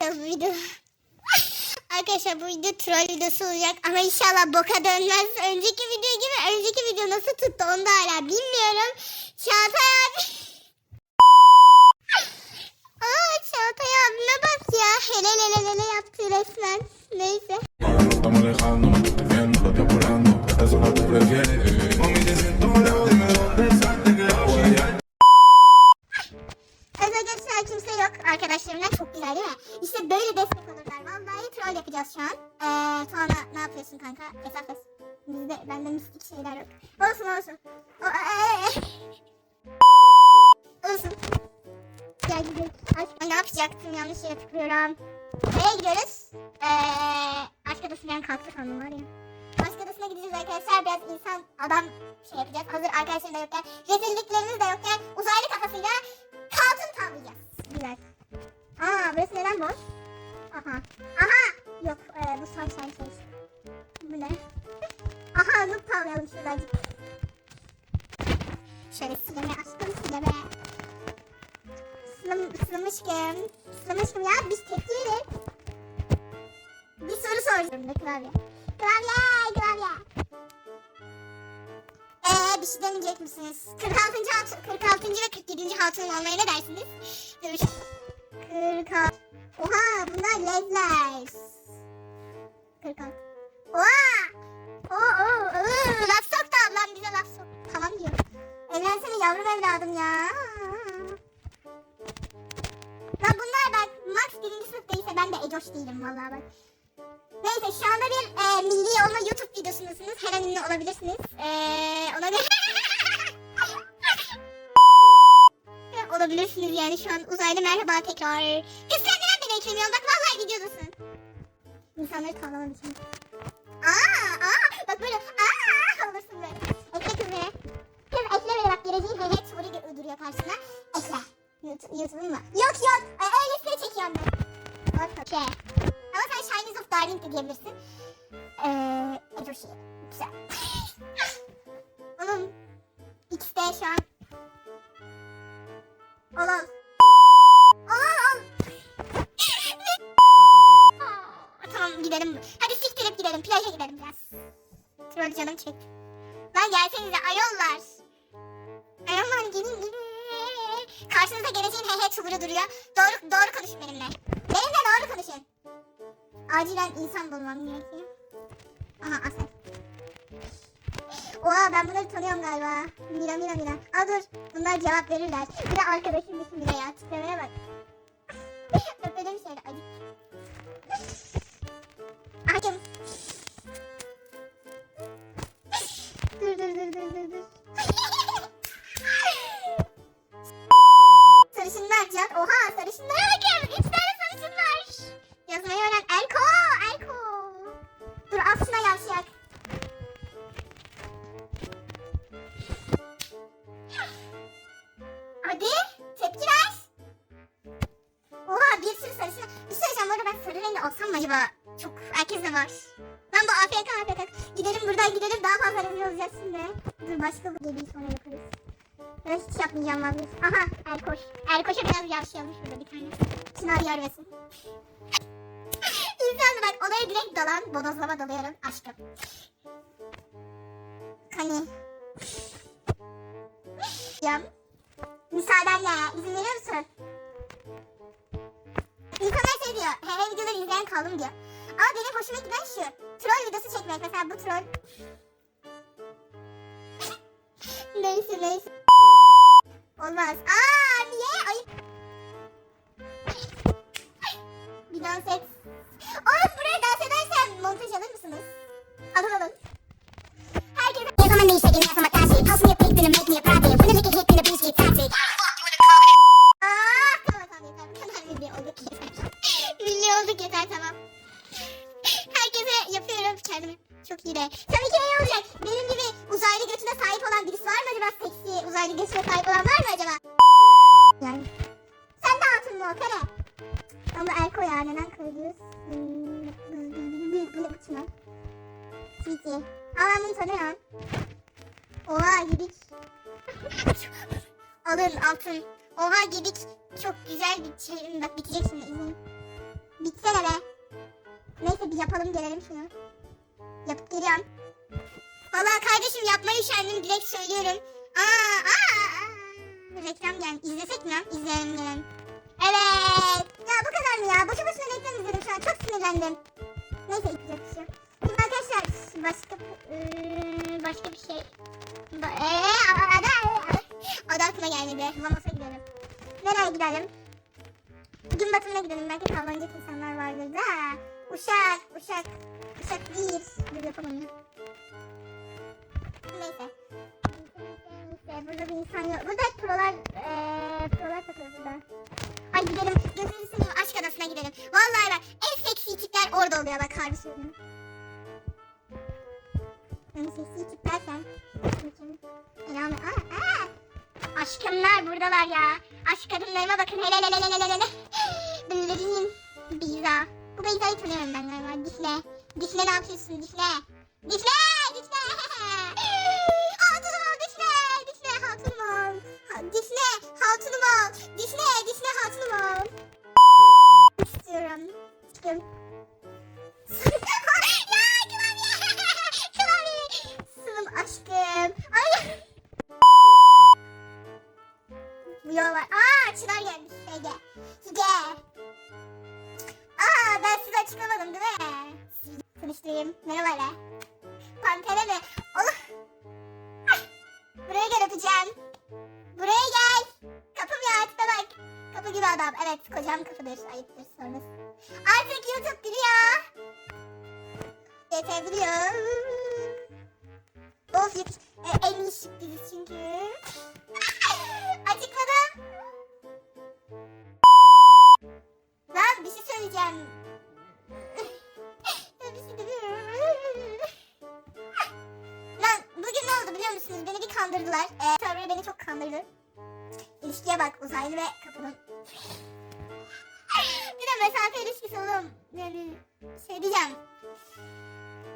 yapacağız bu video. Arkadaşlar bu video troll videosu olacak ama inşallah boka dönmez. Önceki video gibi önceki video nasıl tuttu onu da hala bilmiyorum. Çağatay abi. Aa Çağatay abime bak ya. Hele hele hele yaptı resmen. Neyse. Sandım var ya. Aşk adasına gideceğiz arkadaşlar. Biraz insan adam şey yapacağız. Hazır arkadaşlarım da yokken. Rezilliklerimiz de yokken. Uzaylı kafasıyla Kaltın tavlayacağız. Güzel. Aa burası neden boş? Aha. Aha. Yok e, bu sunshine şey. Bu ne? Aha loop tavlayalım şuradacık. Şöyle sileme açtım sileme. Sılım, sılamışkım. Sılamışkım ya biz tepki verin. Bir soru soracağım da klavye. Klavye klavye. Eee bir şey demeyecek misiniz? 46. hatun, 46. ve 47. hatun olmaya ne dersiniz? Dur. 46. Oha bunlar ledler. 46. Oha! Oo, oo, oo. Laf soktu ablam bize laf sok. Tamam diyor. Evlensene yavrum evladım ya. Lan bunlar bak Max birinci sınıftaysa ben de Ecoş değilim vallahi bak. Neyse şu anda bir e, milli olma YouTube videosundasınız. Her an ünlü olabilirsiniz. E, ona göre... olabilirsiniz yani şu an uzaylı merhaba tekrar. Kız sen neden beni eklemiyorsun? Bak vallahi videodasın. İnsanları tavlamak için. Gidelim. Hadi siktirip gidelim. Plaja gidelim biraz. Troll canım çekti. Lan gelsenize ayollar. Ayollar gelin gelin. Karşınızda geleceğin he he çuburu duruyor. Doğru, doğru konuşun benimle. Benimle doğru konuşun. Acilen insan bulmam gerekiyor. Aha Asel. Oha ben bunları tanıyorum galiba. Mira Mira Mira. Aa dur. Bunlar cevap verirler. Bir de arkadaşım bir Mira ya. Tiplemeye bak. Öpelim şöyle acık. Acım. dur dur dur dur dur. Sarışınlar can. Oha sarışınlara bakın. Üç tane sarışın var. Yazmayı öğren. Elko. Elko. Dur al şuna yavşak. Hadi tepki ver. Oha bir sürü sarışın. Bir şey söyleyeceğim bu arada ben sarı rengi alsam mı acaba? Çok herkes de var. Ben bu AFK AFK. Gidelim buradan gidelim daha fazla rezil olacağız şimdi. Dur başka bir geliyi sonra yaparız. Ben hiç yapmayacağım vazgeç. Aha Erkoş. Erkoş'a biraz yavşayalım şurada bir tane. Çınar görmesin. İnsan bak olaya direkt dalan bodozlama dalıyorum aşkım. Hani. Yam. Müsaadenle izin veriyor musun? İnsanlar şey diyor. He he videoları izleyen kaldım diyor. Ama benim hoşuma giden şu. Troll videosu çekmek. Mesela bu troll. neyse neyse. Olmaz. Aa niye? Ayıp. Bir dans et. Oğlum buraya dans edersen montaj alır mısınız? Götüne sahip olan var mı acaba? Yani. Sen de hatun mu o kare? Ama Erko ya neden? Hmm, Bu ne biçim o? Titi. Aa ben bunu tanıyorum. Oha gidik. Alın altın. Oha gidik. Çok güzel bir şey. Bak bitecek şimdi izleyin. Bitsene be. Neyse bir yapalım gelelim şunu. Yapıp geliyorum. Vallahi kardeşim yapmayı üşendim direkt söylüyorum. Aa, aa. Reklam gel. İzlesek mi lan? İzleyelim gelelim. Evet. Ya bu kadar mı ya? Boşu boşuna reklam izledim şu an. Çok sinirlendim. Neyse yapacak bir şey. Şimdi arkadaşlar başka başka bir şey. Ba- Eee ada ada aklıma gelmedi. Vamos'a gidelim. Nereye gidelim? Gün batımına gidelim. Belki tavlanacak insanlar vardır da. Uşak, uşak. Uşak değil. Dur yapamam ya. Neyse. Burada bir insan yok. Burada hep prolar, eee prolar takılıyor burada. Ay gidelim. Gözünüzü seveyim aşk adasına gidelim. Vallahi bak en seksi tipler orada oluyor bak harbi söylüyorum. En seksi tipler sen. Elhamdülillah. Aa, aa. Aşkımlar buradalar ya. Aşk kadınlarıma bakın. Hele hele hele hele hele. Bunların Beyza. Bu Beyza'yı tanıyorum ben galiba. Difne. Difne ne yapıyorsun? Difne! Difne! Var. Aa Çınar gelmiş. Hege. Hige. Aa ben size açıklamadım değil mi? Sizi Tanıştırayım. Merhaba hele. Pantere mi? Ah, Buraya gel öpeceğim. Buraya gel. Kapım ya tipe bak. Kapı gibi adam. Evet kocam kapıdır. Ayıptır sonrası. Artık YouTube biliyor. Yetebiliyor. Of yetiş. E, en iyi şık çünkü. Açıkladım. Söyleyeceğim. Lan bugün ne oldu biliyor musunuz? Beni bir kandırdılar. Ee, Server beni çok kandırdı. İlişkiye bak uzaylı ve kapının. bir de mesafe ilişkisi oğlum. Yani şey diyeceğim.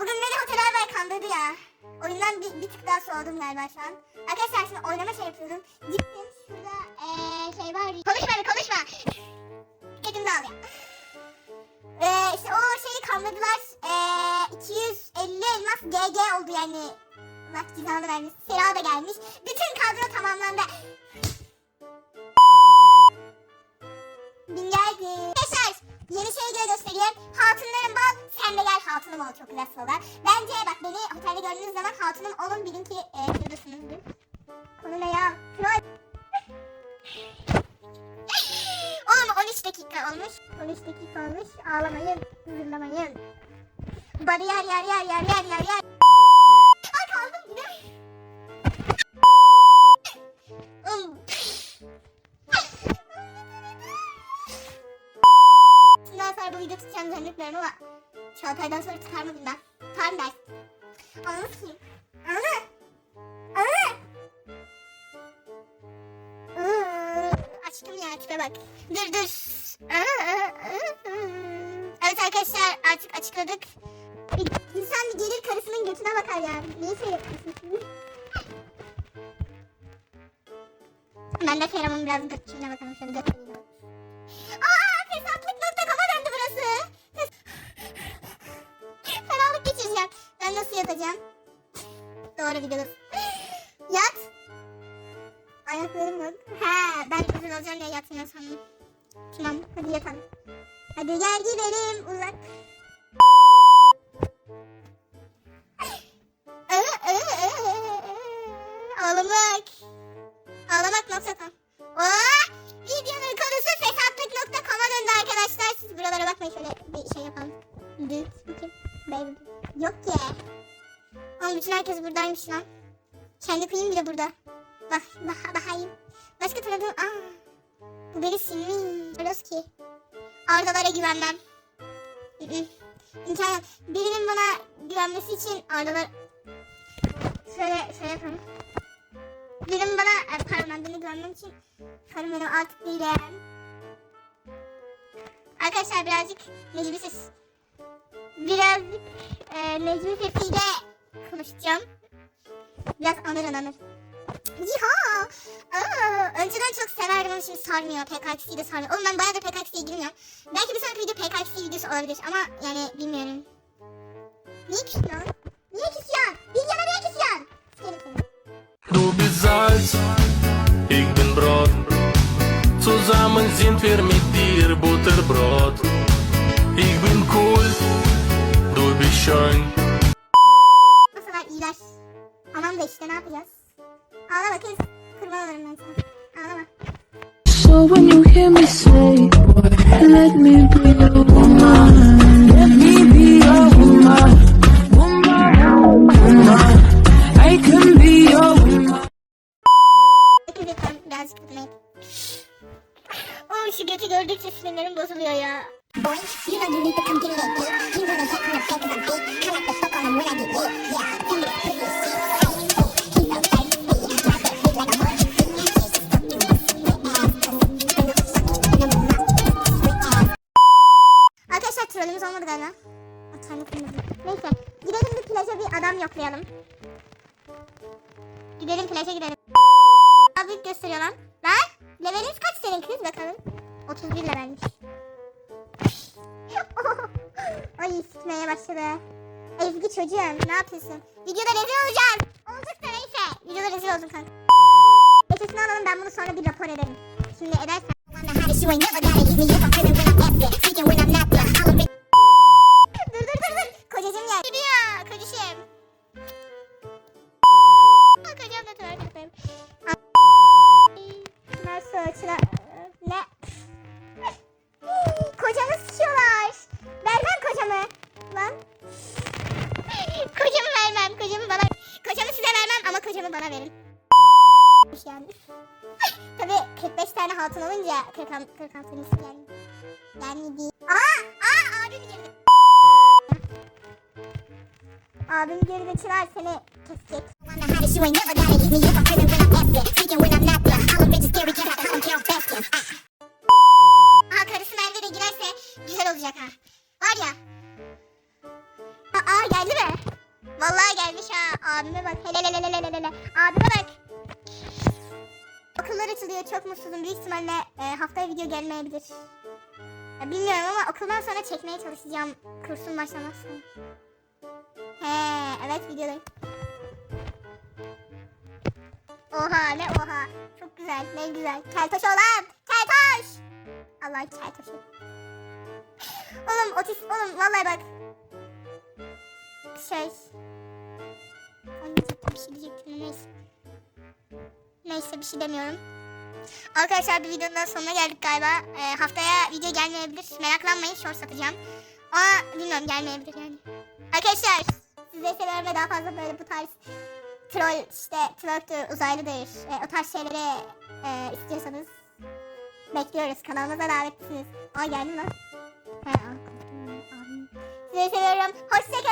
Bugün beni Hotel Erbay kandırdı ya. Oyundan bir, bir tık daha soğudum galiba şu an. Arkadaşlar şimdi oynama şey yapıyordum. Gittim şurada ee, şey var. Konuşma konuşma. Elimde al Ee, işte o şeyi kandırdılar. Ee, 250 elmas GG oldu yani. Allah cezanı vermiş. Sera da gelmiş. Bütün kadro tamamlandı. Bin geldi. Arkadaşlar yeni şeyi göre göstereyim. Hatunların bal sen de gel hatunum ol çok güzel sorular. Bence bak beni otelde gördüğünüz zaman hatunum olun bilin ki e, videodasınızdır. Konu ne ya? Troll. Dakika olmuş. 13 dakika olmuş. Ağlamayın, zırlamayın. Bariyer yer yer yer yer yer yer. Ay kaldım yine. Bundan sonra bu video tutacağım zannetmiyorum ama Çağatay'dan sonra bilmem. Tutar mı dersin? Ananı sikeyim. Ananı. Ananı. Iıı, Aşkım ya tipe bak. Dur dur. Evet arkadaşlar artık açıkladık. İnsan bir gelir karısının götüne bakar ya. Niye şey yapıyorsun? Ben de Ferham'ın biraz götüne bakalım şöyle götüreyim. Aa fesatlık.com'a döndü burası. Fenalık geçireceğim. Ben nasıl yatacağım? Doğru videoda. Yat. Ayaklarım yok. Ha, ben uzun olacağım diye yatmıyor sandım. Hadi gel gidelim uzak. Ağlamak. Ağlamak.com Oo, videonun konusu fesatlık.com'a döndü arkadaşlar. Siz buralara bakmayın şöyle bir şey yapalım. Yok ki. Oğlum bütün herkes buradaymış lan. Kendi kıyım bile burada. Bak, bak, bakayım. Başka tanıdığım... Aa, bu beni silmiş. Öyle ki. Ardalara güvenmem. İmkan Birinin bana güvenmesi için ardalar... Şöyle, şöyle yapalım. Birinin bana... e, Pardon ben beni güvenmem için... Karım benim artık değilim. Arkadaşlar birazcık ses... Birazcık e, Necmi sesiyle konuşacağım. Biraz anır anır. Yiha! Aa, önce önceden çok severdim ama şimdi sarmıyor. PKX'i de sarmıyor. Oğlum ben bayağıdır PKX'ye girmiyorum. Belki bir sonraki video PKX videosu olabilir ama yani bilmiyorum. Niye küsüyorsun? Niye küsüyorsun? Videoma niye seni. Du bist Salz, ich bin Brot. Zusammen sind wir mit dir Butterbrot. Hear me say, let me be your woman, let me be your woman, woman, woman, I can be your woman. Birazcık tutmayın. Oğlum şu götü gördükçe sinirlerim bozuluyor ya. Boy, you you need to come give me. You wanna hit me up cause I'm big. I like to fuck on when I get lit. Yeah, yoklayalım. Gidelim plaja gidelim. Daha büyük gösteriyor lan. Lan leveliniz kaç senin kız bakalım. 31 levelmiş. Ay sikmeye başladı. Ezgi çocuğum ne yapıyorsun? Videoda rezil olacağım. Olduk da neyse. Videoda rezil oldum kanka. Nefesini alalım ben bunu sonra bir rapor ederim. Şimdi edersen. Dur dur dur dur. Kocacığım gel. Gidiyor kocacığım. Aa, Kocam da yapayım. Nasıl açıla... Ne? Kocamı sıçıyorlar. Vermem kocamı. Lan. Kocamı vermem. Kocamı bana... Kocamı size vermem ama kocamı bana verin. Yani. Tabii 45 tane hatun olunca 46 46 yani. Yani değil. Don't care, I'm basking. Ah. Aha karısı Merve de girerse güzel olacak ha. Var ya. Aa geldi mi? Vallahi gelmiş ha. Abime bak. Hele hele hele hele hele. Abime bak. Okullar açılıyor. Çok mutsuzum. Büyük ihtimalle e, haftaya video gelmeyebilir. Ya, bilmiyorum ama okuldan sonra çekmeye çalışacağım. Kursun başlamazsa. He evet videodayım. Oha ne oha. Çok güzel ne güzel. Keltoş olan. Keltoş. Allah keltoşu. Oğlum otis oğlum vallahi bak. Şey. Diyecektim bir şey diyecektim neyse. Neyse bir şey demiyorum. Arkadaşlar bir videonun sonuna geldik galiba. Ee, haftaya video gelmeyebilir. Meraklanmayın short satacağım. Ama bilmiyorum gelmeyebilir yani. Arkadaşlar sizleri seviyorum daha fazla böyle bu tarz troll işte twerktür, uzaylıdır e, o tarz şeyleri e, istiyorsanız bekliyoruz. Kanalımıza davetlisiniz. Aa geldim lan. He. Sizleri seviyorum. Hoşça